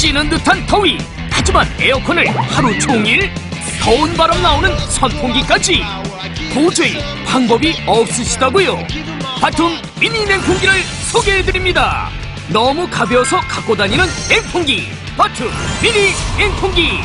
찌는 듯한 더위. 하지만 에어컨을 하루 종일 더운 바람 나오는 선풍기까지. 도저히 방법이 없으시다고요. 바툼 미니 냉풍기를 소개해드립니다. 너무 가벼워서 갖고 다니는 냉풍기. 바툼 미니 냉풍기.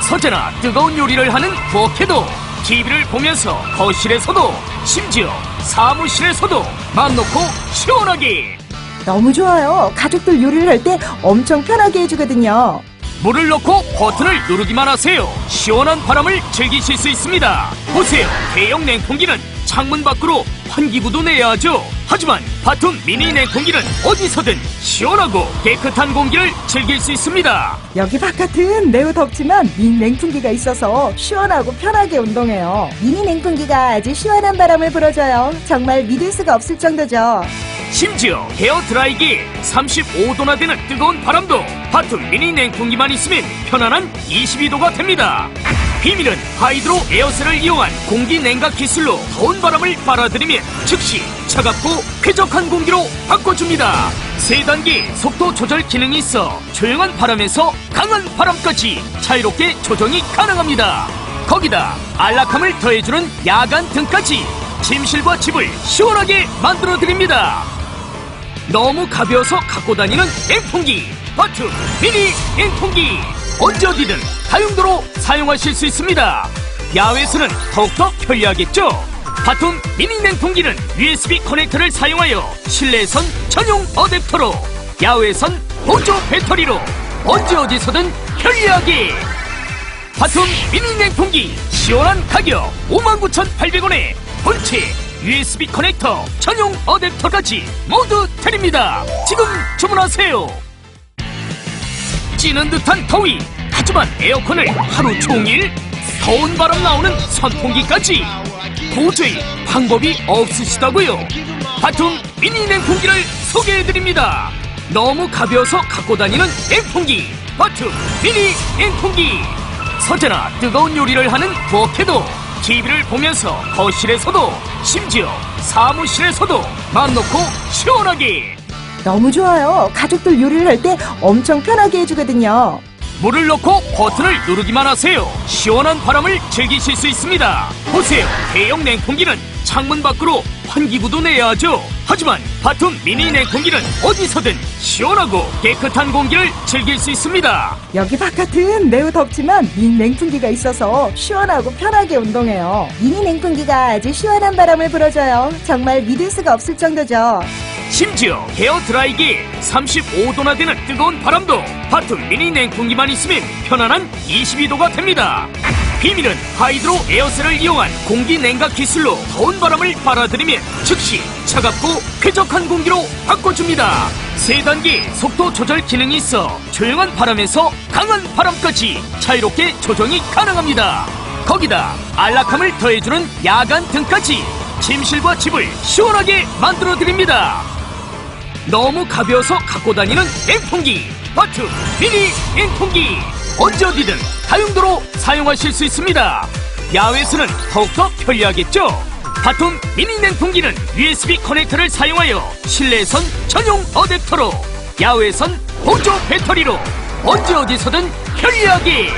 서재나 뜨거운 요리를 하는 부엌에도 TV를 보면서 거실에서도 심지어 사무실에서도 맘 놓고 시원하게 너무 좋아요. 가족들 요리를 할 때 엄청 편하게 해주거든요. 물을 넣고 버튼을 누르기만 하세요. 시원한 바람을 즐기실 수 있습니다. 보세요. 대형 냉풍기는 창문 밖으로 환기구도 내야 하죠. 하지만 바툼 미니 냉풍기는 어디서든 시원하고 깨끗한 공기를 즐길 수 있습니다. 여기 바깥은 매우 덥지만 미니 냉풍기가 있어서 시원하고 편하게 운동해요. 미니 냉풍기가 아주 시원한 바람을 불어줘요. 정말 믿을 수가 없을 정도죠. 심지어 헤어 드라이기 35도나 되는 뜨거운 바람도 바툼 미니 냉풍기만 있으면 편안한 22도가 됩니다. 비밀은 하이드로 에어셀을 이용한 공기 냉각 기술로 더운 바람을 빨아들이면 즉시 차갑고 쾌적한 공기로 바꿔줍니다. 세 단계 속도 조절 기능이 있어 조용한 바람에서 강한 바람까지 자유롭게 조정이 가능합니다. 거기다 안락함을 더해주는 야간 등까지 침실과 집을 시원하게 만들어 드립니다. 너무 가벼워서 갖고 다니는 냉풍기. 버튼 미니 냉풍기. 언제 어디든 다용도로 사용하실 수 있습니다. 야외에서는 더욱더 편리하겠죠? 바톤 미니 냉풍기는 USB 커넥터를 사용하여 실내에선 전용 어댑터로 야외에선 보조 배터리로 언제 어디서든 편리하게. 바툼 미니 냉풍기 시원한 가격 59,800원에 본체 USB 커넥터 전용 어댑터까지 모두 드립니다. 지금 주문하세요. 찌는 듯한 더위 하지만 에어컨을 하루 종일 더운 바람 나오는 선풍기까지 도저히 방법이 없으시다고요. 바툼 미니 냉풍기를 소개해드립니다. 너무 가벼워서 갖고 다니는 냉풍기 바툼 미니 냉풍기 서재나 뜨거운 요리를 하는 부엌에도 TV를 보면서 거실에서도 심지어 사무실에서도 맘 놓고 시원하게 너무 좋아요. 가족들 요리를 할 때 엄청 편하게 해주거든요. 물을 넣고 버튼을 누르기만 하세요. 시원한 바람을 즐기실 수 있습니다. 보세요. 대형 냉풍기는 창문 밖으로 환기구도 내야 하죠. 하지만 바툼 미니 냉풍기는 어디서든 시원하고 깨끗한 공기를 즐길 수 있습니다. 여기 바깥은 매우 덥지만 미니 냉풍기가 있어서 시원하고 편하게 운동해요. 미니 냉풍기가 아주 시원한 바람을 불어줘요. 정말 믿을 수가 없을 정도죠. 심지어 헤어 드라이기 35도나 되는 뜨거운 바람도 바툼 미니 냉풍기만 있으면 편안한 22도가 됩니다. 비밀은 하이드로 에어셀을 이용한 공기 냉각 기술로 더운 바람을 빨아들이면 즉시 차갑고 쾌적한 공기로 바꿔줍니다. 세 단계 속도 조절 기능이 있어 조용한 바람에서 강한 바람까지 자유롭게 조정이 가능합니다. 거기다 안락함을 더해주는 야간 등까지 침실과 집을 시원하게 만들어 드립니다. 너무 가벼워서 갖고 다니는 냉풍기. 바툼 미니 냉풍기. 언제 어디든 다용도로 사용하실 수 있습니다. 야외에서는 더욱더 편리하겠죠? 바툼 미니 냉풍기는 USB 커넥터를 사용하여 실내에선 전용 어댑터로 야외에선 보조 배터리로 언제 어디서든 편리하게.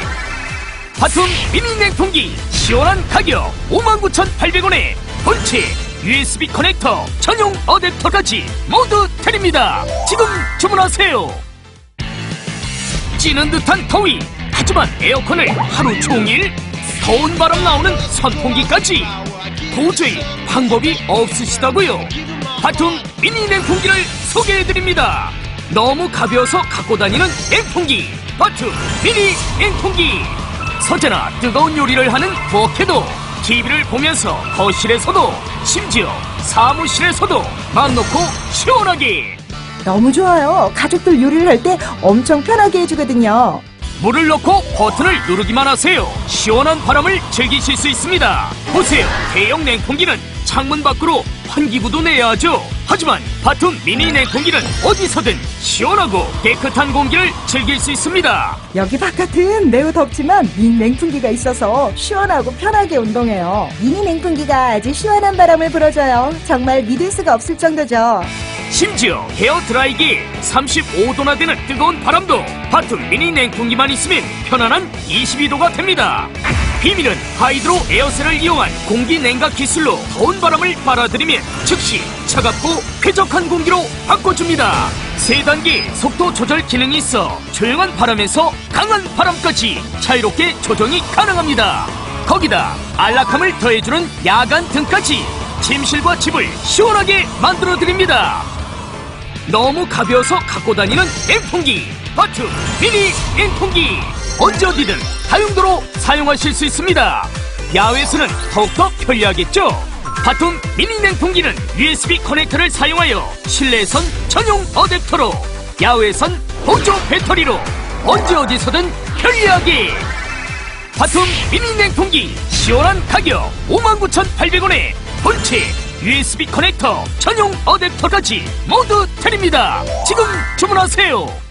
바툼 미니 냉풍기 시원한 가격 59,800원에 본체 USB 커넥터 전용 어댑터까지 모두 드립니다. 지금 주문하세요. 찌는 듯한 더위 하지만 에어컨을 하루 종일 더운 바람 나오는 선풍기까지 도저히 방법이 없으시다고요. 바툼 미니 냉풍기를 소개해드립니다. 너무 가벼워서 갖고 다니는 냉풍기 바툼 미니 냉풍기 서재나 뜨거운 요리를 하는 부엌에도 TV를 보면서 거실에서도 심지어 사무실에서도 맘 놓고 시원하게 너무 좋아요. 가족들 요리를 할 때 엄청 편하게 해주거든요. 물을 넣고 버튼을 누르기만 하세요. 시원한 바람을 즐기실 수 있습니다. 보세요. 대형 냉풍기는 창문 밖으로 환기구도 내야 하죠. 하지만 바툼 미니 냉풍기는 어디서든 시원하고 깨끗한 공기를 즐길 수 있습니다. 여기 바깥은 매우 덥지만 미니 냉풍기가 있어서 시원하고 편하게 운동해요. 미니 냉풍기가 아주 시원한 바람을 불어줘요. 정말 믿을 수가 없을 정도죠. 심지어 헤어 드라이기 35도나 되는 뜨거운 바람도 바툼 미니 냉풍기만 있으면 편안한 22도가 됩니다. 비밀은 하이드로 에어셀을 이용한 공기 냉각 기술로 더운 바람을 빨아들이면 즉시 차갑고 쾌적한 공기로 바꿔줍니다. 세 단계 속도 조절 기능이 있어 조용한 바람에서 강한 바람까지 자유롭게 조정이 가능합니다. 거기다 안락함을 더해주는 야간 등까지 침실과 집을 시원하게 만들어 드립니다. 너무 가벼워서 갖고 다니는 냉풍기. 바투 미니 냉풍기. 언제 어디든 다용도로 사용하실 수 있습니다. 야외에서는 더욱더 편리하겠죠? 바툼 미니 냉풍기는 USB 커넥터를 사용하여 실내에선 전용 어댑터로 야외에선 보조 배터리로 언제 어디서든 편리하게. 바툼 미니 냉풍기 시원한 가격 59,800원에 본체 USB 커넥터 전용 어댑터까지 모두 드립니다. 지금 주문하세요.